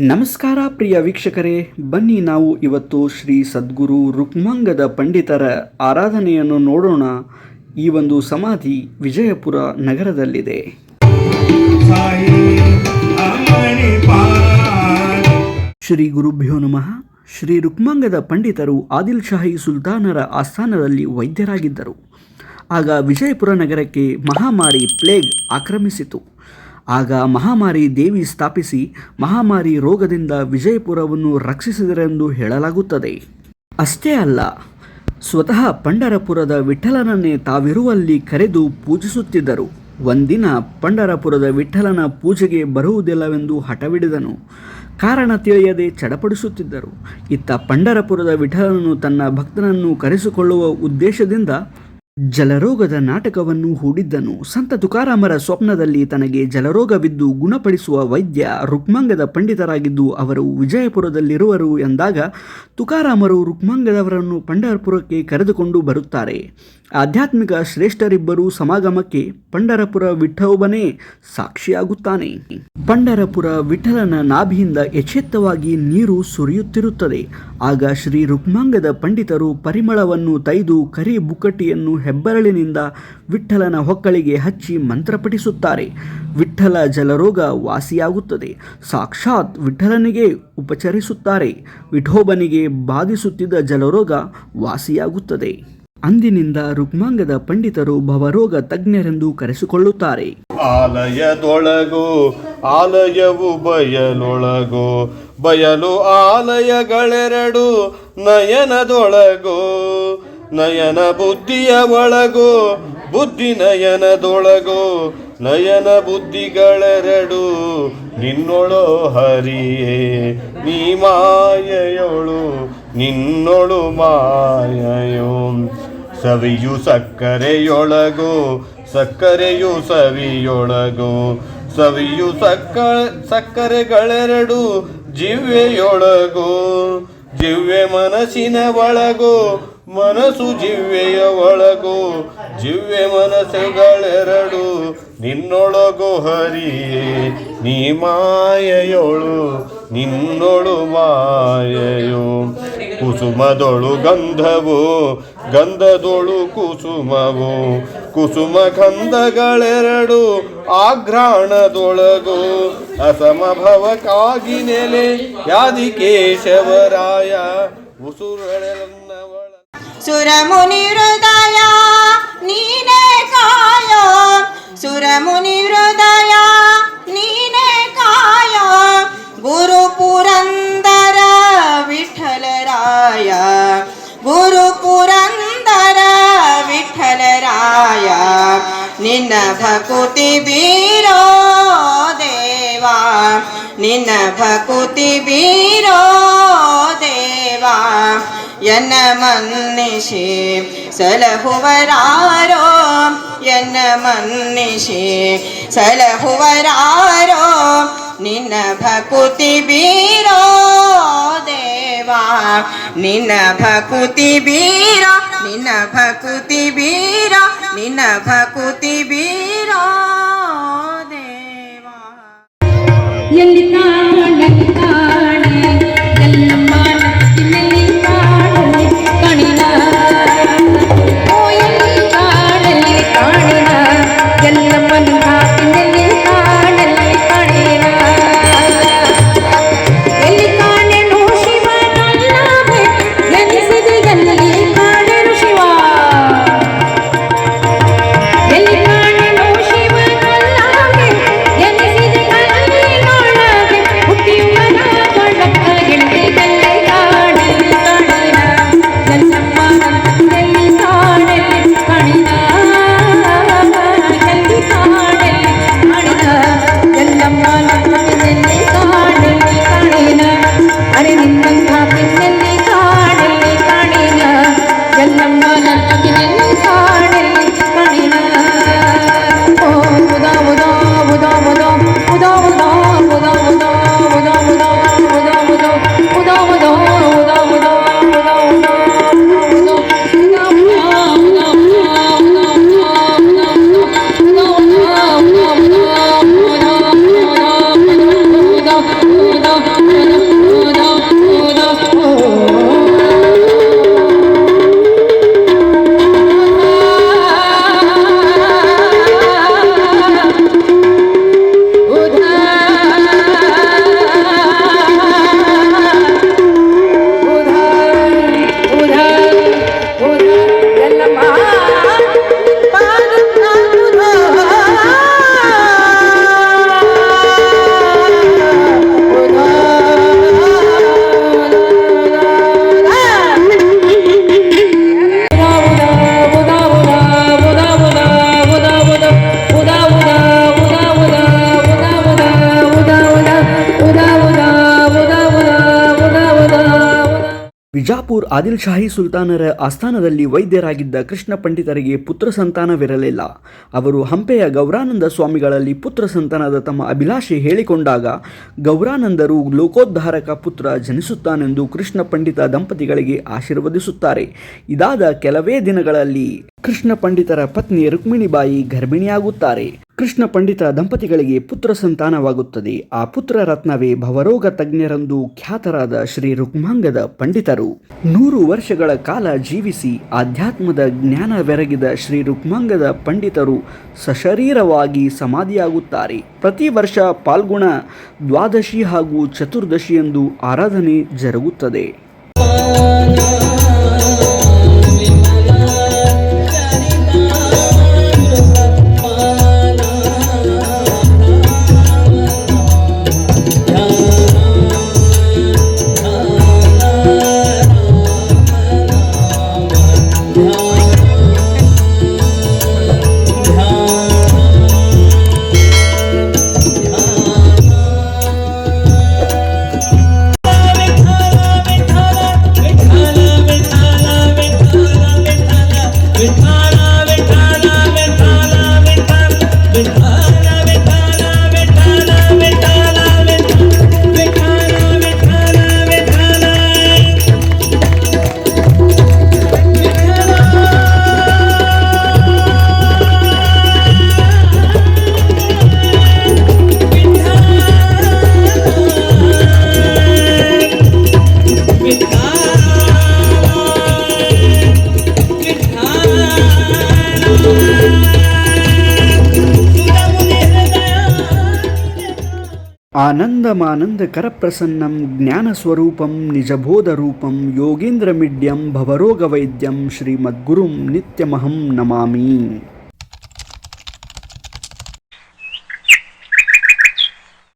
ನಮಸ್ಕಾರ ಪ್ರಿಯ ವೀಕ್ಷಕರೇ ಬನ್ನಿ ನಾವು ಇವತ್ತು ಶ್ರೀ ಸದ್ಗುರು ರುಕ್ಮಾಂಗದ ಪಂಡಿತರ ಆರಾಧನೆಯನ್ನು ನೋಡೋಣ. ಈ ಒಂದು ಸಮಾಧಿ ವಿಜಯಪುರ ನಗರದಲ್ಲಿದೆ. ಶ್ರೀ ಗುರುಭ್ಯೋ ನಮಃ. ಶ್ರೀ ರುಕ್ಮಾಂಗದ ಪಂಡಿತರು ಆದಿಲ್ ಶಾಹಿ ಸುಲ್ತಾನರ ಆಸ್ಥಾನದಲ್ಲಿ ವೈದ್ಯರಾಗಿದ್ದರು. ಆಗ ವಿಜಯಪುರ ನಗರಕ್ಕೆ ಮಹಾಮಾರಿ ಪ್ಲೇಗ್ ಆಕ್ರಮಿಸಿತು. ಆಗ ಮಹಾಮಾರಿ ದೇವಿ ಸ್ಥಾಪಿಸಿ ಮಹಾಮಾರಿ ರೋಗದಿಂದ ವಿಜಯಪುರವನ್ನು ರಕ್ಷಿಸಿದರೆಂದು ಹೇಳಲಾಗುತ್ತದೆ. ಅಷ್ಟೇ ಅಲ್ಲ, ಸ್ವತಃ ಪಂಡರಪುರದ ವಿಠಲನನ್ನೇ ತಾವಿರುವಲ್ಲಿ ಕರೆದು ಪೂಜಿಸುತ್ತಿದ್ದರು. ಒಂದಿನ ಪಂಡರಪುರದ ವಿಠಲನ ಪೂಜೆಗೆ ಬರುವುದಿಲ್ಲವೆಂದು ಹಠವಿಡಿದನು. ಕಾರಣ ತಿಳಿಯದೆ ಚಡಪಡಿಸುತ್ತಿದ್ದರು. ಇತ್ತ ಪಂಡರಪುರದ ವಿಠಲನನ್ನು ತನ್ನ ಭಕ್ತನನ್ನು ಕರೆಸಿಕೊಳ್ಳುವ ಉದ್ದೇಶದಿಂದ ಜಲರೋಗದ ನಾಟಕವನ್ನು ಹೂಡಿದ್ದನು. ಸಂತ ತುಕಾರಾಮರ ಸ್ವಪ್ನದಲ್ಲಿ ತನಗೆ ಜಲರೋಗವಿದ್ದು ಗುಣಪಡಿಸುವ ವೈದ್ಯ ರುಕ್ಮಾಂಗದ ಪಂಡಿತರಾಗಿದ್ದು ಅವರು ವಿಜಯಪುರದಲ್ಲಿರುವರು ಎಂದಾಗ ತುಕಾರಾಮರು ರುಕ್ಮಾಂಗದವರನ್ನು ಪಂಡರಪುರಕ್ಕೆ ಕರೆದುಕೊಂಡು ಬರುತ್ತಾರೆ. ಆಧ್ಯಾತ್ಮಿಕ ಶ್ರೇಷ್ಠರಿಬ್ಬರು ಸಮಾಗಮಕ್ಕೆ ಪಂಡರಪುರ ವಿಠೋಬನೇ ಸಾಕ್ಷಿಯಾಗುತ್ತಾನೆ. ಪಂಡರಪುರ ವಿಠಲನ ನಾಭಿಯಿಂದ ಯಥೇತ್ತವಾಗಿ ನೀರು ಸುರಿಯುತ್ತಿರುತ್ತದೆ. ಆಗ ಶ್ರೀ ರುಕ್ಮಾಂಗದ ಪಂಡಿತರು ಪರಿಮಳವನ್ನು ತೈದು ಕರಿ ಬುಕ್ಕಟಿಯನ್ನು ಹೆಬ್ಬರಳಿನಿಂದ ವಿಠಲನ ಹೊಕ್ಕಳಿಗೆ ಹಚ್ಚಿ ಮಂತ್ರಪಠಿಸುತ್ತಾರೆ. ವಿಠ್ಠಲ ಜಲರೋಗ ವಾಸಿಯಾಗುತ್ತದೆ. ಸಾಕ್ಷಾತ್ ವಿಠಲನಿಗೆ ಉಪಚರಿಸುತ್ತಾರೆ. ವಿಠೋಬನಿಗೆ ಬಾಧಿಸುತ್ತಿದ್ದ ಜಲರೋಗ ವಾಸಿಯಾಗುತ್ತದೆ. ಅಂದಿನಿಂದ ರುಕ್ಮಾಂಗದ ಪಂಡಿತರು ಭವರೋಗ ತಜ್ಞರೆಂದು ಕರೆಸಿಕೊಳ್ಳುತ್ತಾರೆ. ಆಲಯದೊಳಗು, ಆಲಯವು ಬಯಲೊಳಗು, ಬಯಲು ಆಲಯಗಳೆರಡು ನಯನದೊಳಗು. ನಯನ ಬುದ್ಧಿಯ ಒಳಗೋ, ಬುದ್ಧಿ ನಯನದೊಳಗೋ, ನಯನ ಬುದ್ಧಿಗಳೆರಡು ನಿನ್ನೊಳು ಹರಿಯೇ. ನೀ ಮಾಯೆಯೊಳು, ನಿನ್ನೊಳು ಮಾಯೆಯೋ. ಸವಿಯು ಸಕ್ಕರೆಯೊಳಗು, ಸಕ್ಕರೆಯು ಸವಿಯೊಳಗೋ. ಸವಿಯು ಸಕ್ಕ, ಸಕ್ಕರೆಗಳೆರಡು ಜಿವ್ವೆಯೊಳಗೋ. ಜಿವ್ವೆ ಮನಸ್ಸಿನ ಒಳಗು ಮನಸ್ಸು ಜಿವ್ವೆಯ ಒಳಗು, ಜಿವ್ವೆ ಮನಸ್ಸುಗಳೆರಡು ನಿನ್ನೊಳಗು ಹರಿಯೇ ನೀ ಮಾಯೆಯೊಳು, ನಿನ್ನೊಳು ಮಾಯೆಯೋ. ಕುಸುಮದೊಳು ಗಂಧವು, ಗಂಧದೊಳು ಕುಸುಮವು. ಕುಸುಮ ಗಂಧಗಳೆರಡು ಆಘ್ರಾಣದೊಳಗು. ಅಸಮಭವಕ್ಕಾಗಿ ನೆಲೆ ಯಾದಿ ಕೇಶವರಾಯ ಉಸುರಳೆನ್ನವಳ ಸುರಮುನಿ ಹೃದಯ ನೀನೇ ಕಾಯೋ ಸುರಮುನಿ ಹೃದಯ ನೀನೇ ಕಾಯೋ ಗುರು ಪುರಂದರ ವಿಠಲರಾಯ ಗುರು ಪುರಂದರ ವಿಠಲರಾಯ ನಿನ್ನ ಭಕುತಿ ಬೀರೋ ದೇವಾ ನಿನ್ನ ಭಕುತಿ ಬೀರೋ ದೇವಾ എന്നെ മന്നിഷേ സലഹുവരാരോ എന്നെ മന്നിഷേ സലഹുവരാരോ നിന്ന ഭക്തി ബീരോ ദേവാ. നിന്ന ഭക്തി ബീരോ നിന്ന ഭക്തി ബീരോ നിന്ന ഭക്തി ബീരോ ಎಲ್ಲಮ್ಮನ ಆದಿಲ್ ಶಾಹಿ ಸುಲ್ತಾನರ ಆಸ್ಥಾನದಲ್ಲಿ ವೈದ್ಯರಾಗಿದ್ದ ಕೃಷ್ಣ ಪಂಡಿತರಿಗೆ ಪುತ್ರ ಸಂತಾನವಿರಲಿಲ್ಲ. ಅವರು ಹಂಪೆಯ ಗೌರಾನಂದ ಸ್ವಾಮಿಗಳಲ್ಲಿ ಪುತ್ರ ಸಂತಾನದ ತಮ್ಮ ಅಭಿಲಾಷೆ ಹೇಳಿಕೊಂಡಾಗ, ಗೌರಾನಂದರು ಲೋಕೋದ್ಧಾರಕ ಪುತ್ರ ಜನಿಸುತ್ತಾನೆಂದು ಕೃಷ್ಣ ಪಂಡಿತ ದಂಪತಿಗಳಿಗೆ ಆಶೀರ್ವದಿಸುತ್ತಾರೆ. ಇದಾದ ಕೆಲವೇ ದಿನಗಳಲ್ಲಿ ಕೃಷ್ಣ ಪಂಡಿತರ ಪತ್ನಿ ರುಕ್ಮಿಣಿಬಾಯಿ ಗರ್ಭಿಣಿಯಾಗುತ್ತಾರೆ. ಕೃಷ್ಣ ಪಂಡಿತ ದಂಪತಿಗಳಿಗೆ ಪುತ್ರ ಸಂತಾನವಾಗುತ್ತದೆ. ಆ ಪುತ್ರ ರತ್ನವೇ ಭವರೋಗ ತಜ್ಞರೆಂದು ಖ್ಯಾತರಾದ ಶ್ರೀ ರುಕ್ಮಾಂಗದ ಪಂಡಿತರು. ನೂರು ವರ್ಷಗಳ ಕಾಲ ಜೀವಿಸಿ ಆಧ್ಯಾತ್ಮದ ಜ್ಞಾನ ಬೆರಗಿದ ಶ್ರೀ ರುಕ್ಮಾಂಗದ ಪಂಡಿತರು ಸಶರೀರವಾಗಿ ಸಮಾಧಿಯಾಗುತ್ತಾರೆ. ಪ್ರತಿ ವರ್ಷ ಪಾಲ್ಗುಣ ದ್ವಾದಶಿ ಹಾಗೂ ಚತುರ್ದಶಿಯಂದು ಆರಾಧನೆ ಜರುಗುತ್ತದೆ. आनन्दमानन्दकरप्रसन्नं ज्ञानस्वरूपं निजबोधरूपं योगीन्द्रमिड्यं भवरोगवैद्यं श्रीमद्गुरुं नित्यमहं नमामि।